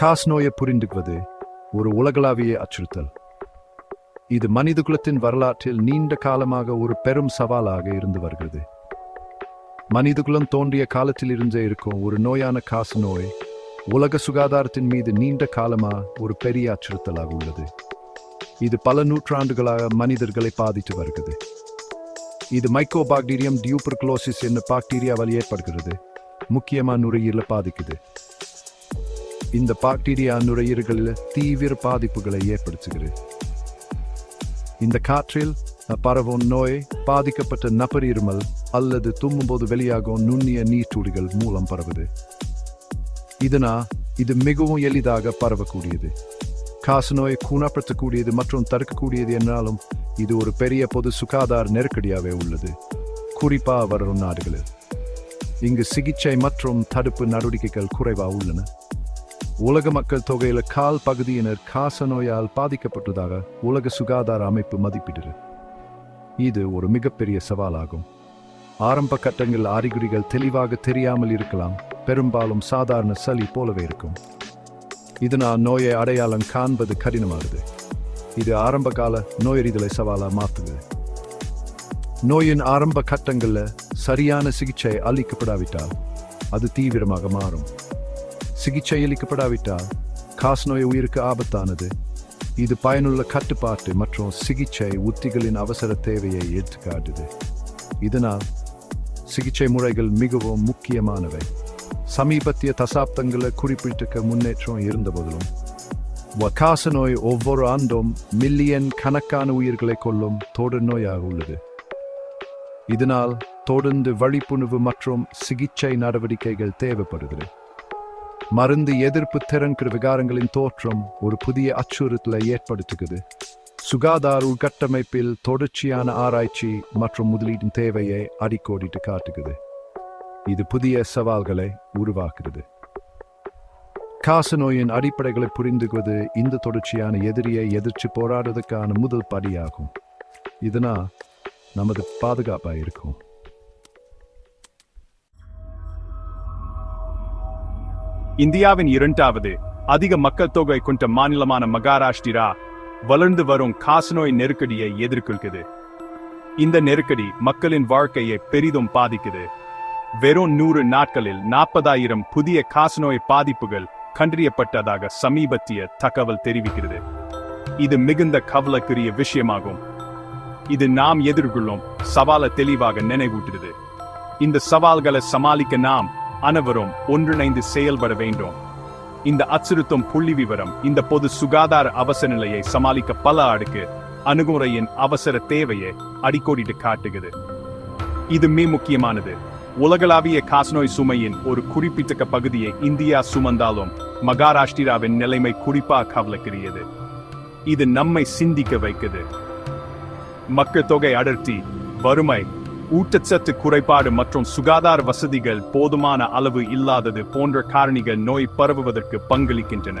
Cos நோயை புரிந்துக்குவது ஒரு உலகளாவிய அச்சுறுத்தல். இது மனிதகுலத்தின் வரலாற்றில் நீண்ட காலமாக ஒரு பெரும் சவாலாக இருந்து வருகிறது. மனிதகுலம் தோன்றிய காலத்தில் இருந்தே இருக்கும் ஒரு நோயான காசு நோய் உலக சுகாதாரத்தின் மீது நீண்ட காலமா ஒரு பெரிய அச்சுறுத்தலாக உள்ளது. இது பல நூற்றாண்டுகளாக மனிதர்களை பாதித்து வருகிறது. இது மைக்கோபாக்டீரியம் டியூபர்குலோசிஸ் என்ற பாக்டீரியாவால் ஏற்படுகிறது. முக்கியமான நுரையீரலை பாதிக்குது. இந்த பாக்டீரியா நுரையீரல்களில் தீவிர பாதிப்புகளை ஏற்படுத்துகிறது. இந்த காற்றில் பரவும் நோய் பாதிக்கப்பட்ட நபர் இருமல் அல்லது தும்மும்போது வெளியாகும் நுண்ணிய நீர்த்துளிகள் மூலம் பரவுது. இதனா இது மிகவும் எளிதாக பரவக்கூடியது. காசு நோய் குணப்படுத்தக்கூடியது மற்றும் தடுக்கக்கூடியது என்றாலும் இது ஒரு பெரிய பொது சுகாதார நெருக்கடியாகவே உள்ளது. குறிப்பாக வரும் நாடுகளில். இங்கு சிகிச்சை மற்றும் தடுப்பு நடவடிக்கைகள் குறைவாக உள்ளன. உலக மக்கள் தொகையில கால் பகுதியினர் காச நோயால் பாதிக்கப்பட்டதாக உலக சுகாதார அமைப்பு மதிப்பிடுது. இது ஒரு மிகப்பெரிய சவாலாகும். ஆரம்ப கட்டங்கள் அறிகுறிகள் தெளிவாக தெரியாமல் இருக்கலாம். பெரும்பாலும் சாதாரண சளி போலவே இருக்கும். இதனால் நோயை அடையாளம் காண்பது கடினமானது. இது ஆரம்ப கால நோயறிதலை சவாலாக மாற்றுது நோயின் ஆரம்ப கட்டங்களில் சரியான சிகிச்சை அளிக்கப்படாவிட்டால் அது தீவிரமாக மாறும். சிகிச்சை அளிக்கப்படாவிட்டால் காசநோய் உயிருக்கு ஆபத்தானது. இது பயனுள்ள கட்டுப்பாட்டு மற்றும் சிகிச்சை உத்திகளின் அவசர தேவையை எடுத்துக்காட்டுது இதனால் சிகிச்சை முறைகள் மிகவும் முக்கியமானவை. சமீபத்திய தசாப்தங்களில் குறிப்பிட்ட முன்னேற்றம் இருந்தபோதிலும் காசநோய் ஒவ்வொரு ஆண்டும் மில்லியன் கணக்கான உயிர்களை கொள்ளும் தொடர் நோயாக உள்ளது. இதனால் தொடர்ந்து வழிப்புணர்வு மற்றும் சிகிச்சை நடவடிக்கைகள் தேவைப்படுகிறது. மருந்து எதிர்ப்பு திறன்கிற விகாரங்களின் தோற்றம் ஒரு புதிய அச்சுறுத்தலை ஏற்படுத்துகிறது. சுகாதார உள்கட்டமைப்பில் தொடர்ச்சியான ஆராய்ச்சி மற்றும் முதலீட்டின் தேவையை அடிக்கோடிட்டு காட்டுகிறது. இது புதிய சவால்களை உருவாக்குகிறது. காச நோயின் அடிப்படைகளை புரிந்துக்குவது இந்த தொடர்ச்சியான எதிரியை எதிர்த்து போராடுவதற்கான முதல் படியாகும். இதனால் நமது பாதுகாப்பாக இருக்கும் இந்தியாவின் இரண்டாவது அதிக மக்கள் தொகை கொண்ட மாநிலமான மகாராஷ்டிரா வளர்ந்து வரும் காசநோய் நெருக்கடியை எதிர்கொள்கிறது. இந்த நெருக்கடி மக்களின் வாழ்க்கையை பெரிதும் பாதிக்குது. வெறும் நூறு நாட்களில் நாற்பதாயிரம் புதிய காசநோய் பாதிப்புகள் கண்டறியப்பட்டதாக சமீபத்திய தகவல் தெரிவிக்கிறது. இது மிகுந்த கவலைக்குரிய விஷயமாகும். இது நாம் எதிர்கொள்ளும் சவாலை தெளிவாக நினைவூட்டுகிறது. இந்த சவால்களை சமாளிக்க நாம் அனைவரும் ஒன்றிணைந்து செயல்பட வேண்டும். இந்த அச்சுறுத்தும் புள்ளி விவரம் இந்த பொது சுகாதார அவசர நிலையை சமாளிக்க பல அடுக்கு அணுகுமுறையின் அவசர தேவையை அடிக்கோடிட்டு காட்டுகிறது. இது மிக முக்கியமானது. உலகளாவிய காசநோய் சுமையின் ஒரு குறிப்பிட்ட பகுதியை இந்தியா சுமந்தாலும் மகாராஷ்டிராவின் நிலைமை குறிப்பாக கவலைக்குரியது. இது நம்மை சிந்திக்க வைக்குது. மக்கள் தொகை அடர்த்தி வறுமை ஊட்டச்சத்து குறைபாடு மற்றும் சுகாதார வசதிகள் போதுமான அளவு இல்லாதது போன்ற காரணிகள் நோய் பரவுவதற்கு பங்களிக்கின்றன.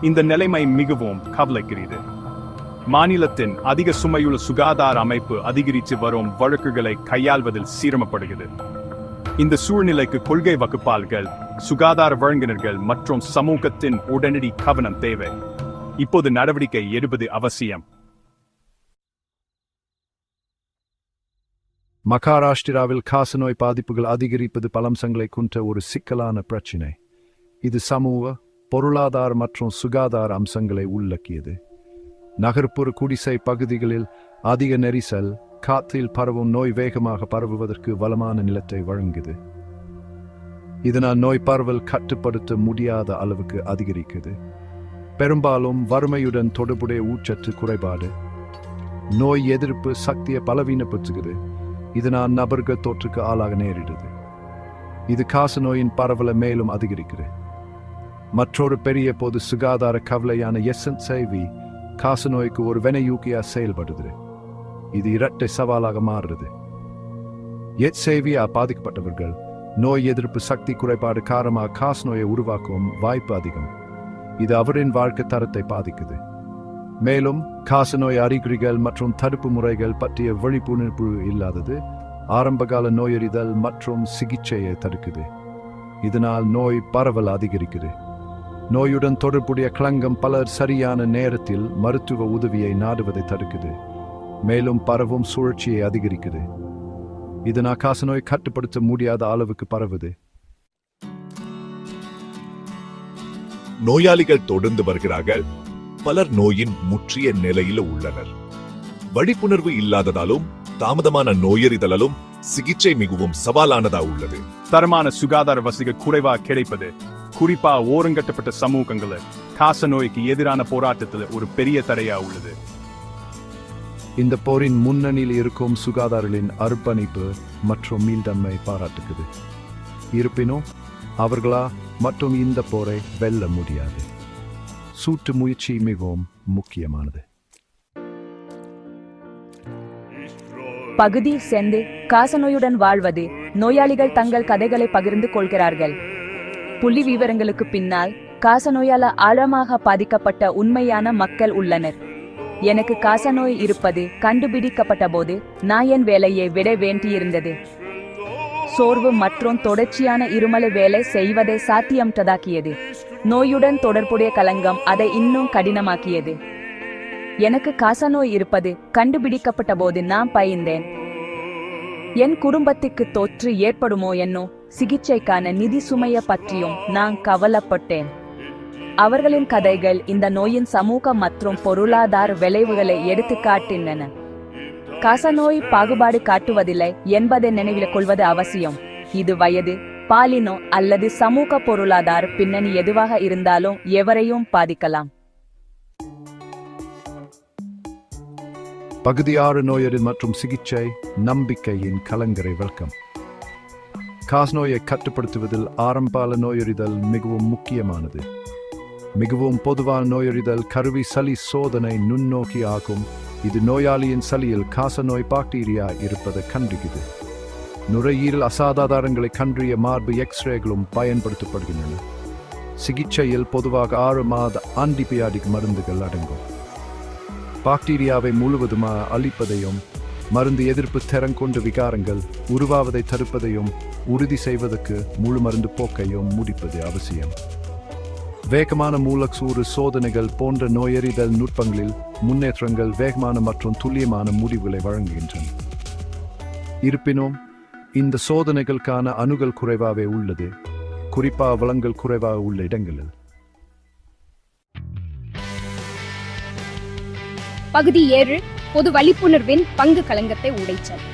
இந்த நிலைமை மிகவும் கவலைக்கிறது மாநிலத்தின் அதிக சுமையுள்ள சுகாதார அமைப்பு அதிகரித்து வரும் வழக்குகளை கையாள்வதில் சிரமப்படுகிறது. இந்த சூழ்நிலைக்கு கொள்கை வகுப்பாளர்கள் சுகாதார வழங்குனர்கள் மற்றும் சமூகத்தின் உடனடி கவனம் தேவை. இப்போது நடவடிக்கை எடுப்பது அவசியம். மகாராஷ்டிராவில் காசநோய் பாதிப்புகள் அதிகரிப்பது பல அம்சங்களை கொண்ட ஒரு சிக்கலான பிரச்சினை. இது சமூக பொருளாதார மற்றும் சுகாதார அம்சங்களை உள்ளக்கியது நகர்ப்புற குடிசை பகுதிகளில் அதிக நெரிசல் காற்றில் பரவும் நோய் வேகமாக பரவுவதற்கு வளமான நிலத்தை வழங்குது. இதனால் நோய் பரவல் கட்டுப்படுத்த முடியாத அளவுக்கு அதிகரிக்குது. பெரும்பாலும் வறுமையுடன் தொடர்புடைய ஊட்டச்சத்து குறைபாடு. நோய் எதிர்ப்பு சக்தியை பலவீனப்படுத்துகிறது. இதனால் நபர்கள் தொற்றுக்கு ஆளாக நேரிடுது. இது காச நோயின் பரவலை மேலும் அதிகரிக்கிறது. மற்றொரு பெரிய பொது சுகாதார கவலையான எஸ்என் சேவி காச நோய்க்கு ஒரு வெனையூக்கியா செயல்படுது. இது இரட்டை சவாலாக மாறுறது எச் சேவியா பாதிக்கப்பட்டவர்கள் நோய் எதிர்ப்பு சக்தி குறைபாடு காரணமாக காச நோயை உருவாக்கும் வாய்ப்பு அதிகம். இது அவரின் வாழ்க்கை தரத்தை பாதிக்குது. மேலும் காசநோய் அறிகுறிகள் மற்றும் தடுப்பு முறைகள் பற்றிய விழிப்புணர்வு இல்லாதது ஆரம்பகால நோயறிதல் மற்றும் சிகிச்சையை தடுக்குது. இதனால் நோய் பரவல் அதிகரிக்குது. நோயுடன் தொடர்புடைய களங்கம் பலர் சரியான நேரத்தில் மருத்துவ உதவியை நாடுவதை தடுக்குது. மேலும் பரவும் சுழற்சியை அதிகரிக்குது. இதனால் காசநோய் கட்டுப்படுத்த முடியாத அளவுக்கு பரவுது. நோயாளிகள் தொடர்ந்து வருகிறார்கள். பலர் நோயின் முற்றிய நிலையில உள்ளனர். வழிப்புணர்வு இல்லாததாலும் தாமதமான நோயறிதலாலும் சிகிச்சை மிகவும் சவாலானதா உள்ளது. தரமான சுகாதார வசதிகள் குறைவா கிடைப்பது குறிப்பா ஓரங்கட்டப்பட்ட சமூகங்கள காச நோய்க்கு எதிரான போராட்டத்துல ஒரு பெரிய தடையா உள்ளது. இந்த போரின் முன்னணியில் இருக்கும் சுகாதாரங்களின் அர்ப்பணிப்பு மற்றும் மீள்தன்மை பாராட்டுக்குது. இருப்பினும் அவர்களா மற்றும் இந்த போரை வெல்ல முடியாது. சூட்டு முயற்சி மிகவும் முக்கியமானது. பகுதி சென்று காசநோயுடன் வாழ்வது நோயாளிகள் தங்கள் கதைகளை பகிர்ந்து கொள்கிறார்கள். புள்ளி விவரங்களுக்கு பின்னால் காசநோயால ஆழமாக பாதிக்கப்பட்ட உண்மையான மக்கள் உள்ளனர். எனக்கு காசநோய் இருப்பது கண்டுபிடிக்கப்பட்ட போது நான் என் வேலையை விட வேண்டியிருந்தது. சோர்வு மற்றும் தொடர்ச்சியான இருமலை வேலை செய்வதை சாத்தியமற்றதாக்கியது நோயுடன் தொடர்புடைய கலங்கம் அதை இன்னும் கடினமாக்கியது. எனக்கு காசநோய் இருப்பது கண்டுபிடிக்கப்பட்ட போது நான் பயந்தேன். என் குடும்பத்துக்கு தொற்று ஏற்படுமோ என்னோ சிகிச்சைக்கான நிதி சுமைய பற்றியும் நான் கவலைப்பட்டேன். அவர்களின் கதைகள் இந்த நோயின் சமூக மற்றும் பொருளாதார விளைவுகளை எடுத்துக்காட்டின காசநோய் பாகுபாடு காட்டுவதில்லை என்பதை நினைவில் கொள்வது அவசியம். இது வயது பாலினோ அல்லது சமூக பொருளாதார பின்னணி எதுவாக இருந்தாலும் எவரையும் பாதிக்கலாம். பகுதி ஆறு மற்றும் சிகிச்சை நம்பிக்கையின் கலங்கரை வெல்கம் காசநோயை கட்டுப்படுத்துவதில் ஆரம்பால நோயறிதல் மிகவும் முக்கியமானது. மிகவும் பொதுவான நோயறிதல் கருவி சளி சோதனை நுண்ணோக்கி ஆகும். இது நோயாளியின் சளியில் காசநோய் பாக்டீரியா இருப்பதை கண்டுகிறது நுரையீரல் அசாதாரணங்களை கண்டறிய மார்பு எக்ஸ்ரேகளும் பயன்படுத்தப்படுகின்றன. சிகிச்சையில் பொதுவாக ஆறு மாத ஆன்டிபயாட்டிக் மருந்துகள் அடங்கும். பாக்டீரியாவை முழுவதுமாக அழிப்பதையும் மருந்து எதிர்ப்பு திறன் கொண்ட விகாரங்கள் உருவாவதை தடுப்பதையும் உறுதி செய்வதற்கு முழு மருந்து போக்கையும் முடிப்பது அவசியம். வேகமான மூலக்கூறு சோதனைகள் போன்ற நோயறிதல் நுட்பங்களில் முன்னேற்றங்கள் வேகமான மற்றும் துல்லியமான முடிவுகளை வழங்குகின்றன. இருப்பினும் இந்த சோதனைகளுக்கான அணுகல் குறைவாகவே உள்ளது. குறிப்பாக வளங்கள் குறைவாக உள்ள இடங்களில். பகுதி ஏழு பொது வழிப்புணர்வின் பங்கு களங்கத்தை உடைச்சல்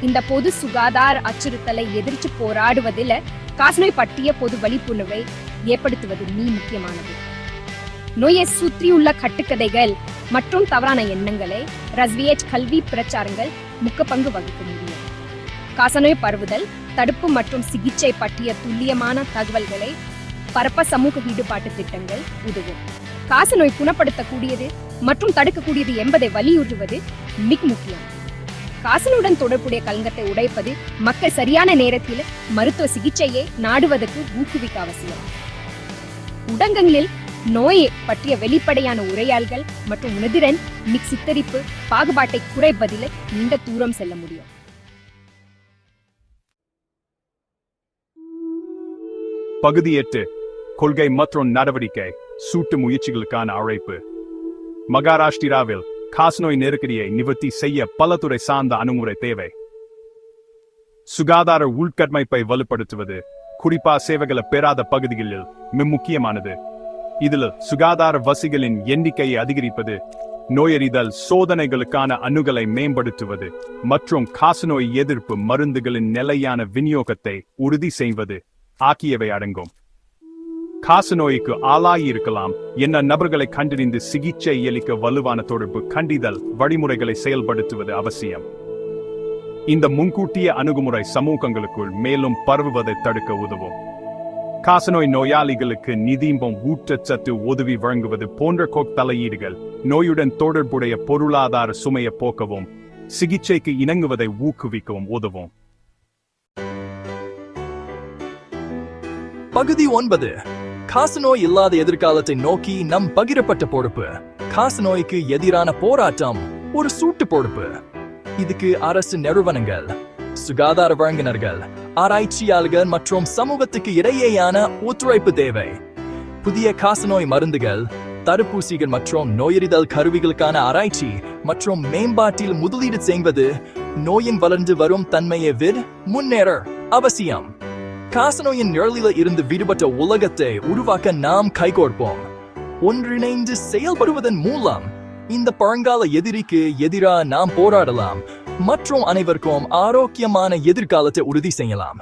இந்த பொது சுகாதார அச்சுறுத்தலை எதிர்த்து போராடுவதில் காசநோய் பற்றிய பொது வழிப்புணர்வை ஏற்படுத்துவது மிக முக்கியமானது. நோயை சுற்றியுள்ள கட்டுக்கதைகள் மற்றும் தவறான எண்ணங்களை ரஸ்வியேஜ் கல்வி பிரச்சாரங்கள் முக்க பங்கு வகிக்க முடியும். காசநோய் பரவுதல் தடுப்பு மற்றும் சிகிச்சை பற்றிய துல்லியமான தகவல்களை பரப்ப சமூக ஈடுபாட்டு திட்டங்கள் உதவும். காசநோய் குணப்படுத்தக்கூடியது மற்றும் தடுக்கக்கூடியது என்பதை வலியுறுத்துவது மிக முக்கியம். காசனுடன் தொடர்புடைய கலங்கத்தை உடைப்பது மக்கள் சரியான நேரத்தில் மருத்துவ சிகிச்சையை நாடுவதற்கு ஊக்குவிக்க அவசியம். உடங்கங்களில் நோயை பற்றிய வெளிப்படையான உரையாள்கள் மற்றும் உணதிரன் மிக் சித்தரிப்பு பாகுபாட்டை குறைப்பதில் நீண்ட தூரம் செல்ல முடியும். பகுதி எட்டு கொள்கை மற்றும் நடவடிக்கை சூட்டு முயற்சிகளுக்கான அழைப்பு. மகாராஷ்டிராவில் காசநோய் நெருக்கடியை நிவர்த்தி செய்ய பல துறை சார்ந்த அணுகுமுறை தேவை. சுகாதார உள்கட்டமைப்பை வலுப்படுத்துவது குறிப்பா சேவைகளை பெறாத பகுதிகளில் மிக முக்கியமானது. இதில் சுகாதார வசிகளின் எண்ணிக்கையை அதிகரிப்பது நோயறிதல் சோதனைகளுக்கான அணுகலை மேம்படுத்துவது மற்றும் காசநோய் எதிர்ப்பு மருந்துகளின் நிலையான விநியோகத்தை உறுதி செய்வது. ஆகியவை அடங்கும். காசநோய்க்கு ஆளாயிருக்கலாம். என்ன நபர்களை கண்டறிந்து சிகிச்சை அளிக்க வலுவான தொடர்பு கண்டிதல் வழிமுறைகளை செயல்படுத்துவது அவசியம். இந்த முன்கூட்டிய அணுகுமுறை சமூகங்களுக்குள் மேலும் பரவுவதை தடுக்க உதவும். காசநோய் நோயாளிகளுக்கு நிதிம்பம் ஊட்டச்சத்து உதவி வழங்குவது போன்ற கோக் தலையீடுகள் நோயுடன் தொடர்புடைய பொருளாதார சுமையை போக்கவும் சிகிச்சைக்கு இணங்குவதை ஊக்குவிக்கவும் உதவும். பகுதி ஒன்பது. காசநோய் இல்லாத எதிர்காலத்தை நோக்கி நம் பகிரப்பட்ட பொறுப்பு. காசநோய்க்கு எதிரான போராட்டம் ஒரு சூட்டு பொறுப்பு. இதுக்கு அரசு நிறுவனங்கள் சுகாதார வழங்குனர்கள் ஆராய்ச்சியாளர்கள் மற்றும் சமூகத்துக்கு இடையேயான ஒத்துழைப்பு தேவை. புதிய காசநோய் மருந்துகள் தடுப்பூசிகள் மற்றும் நோயறிதல் கருவிகளுக்கான ஆராய்ச்சி மற்றும் மேம்பாட்டில் முதலீடு செய்வது நோயின் வளர்ந்து வரும் தன்மையை விட முன்னேற அவசியம். காசநோயின் நிழலில இருந்து விடுபட்ட உலகத்தை உருவாக்க நாம் கைகோர்ப்போம் ஒன்றிணைந்து செயல்படுவதன் மூலம் இந்த பழங்கால எதிரிக்கு எதிராக நாம் போராடலாம். மற்றும் அனைவருக்கும் ஆரோக்கியமான எதிர்காலத்தை உறுதி செய்யலாம்.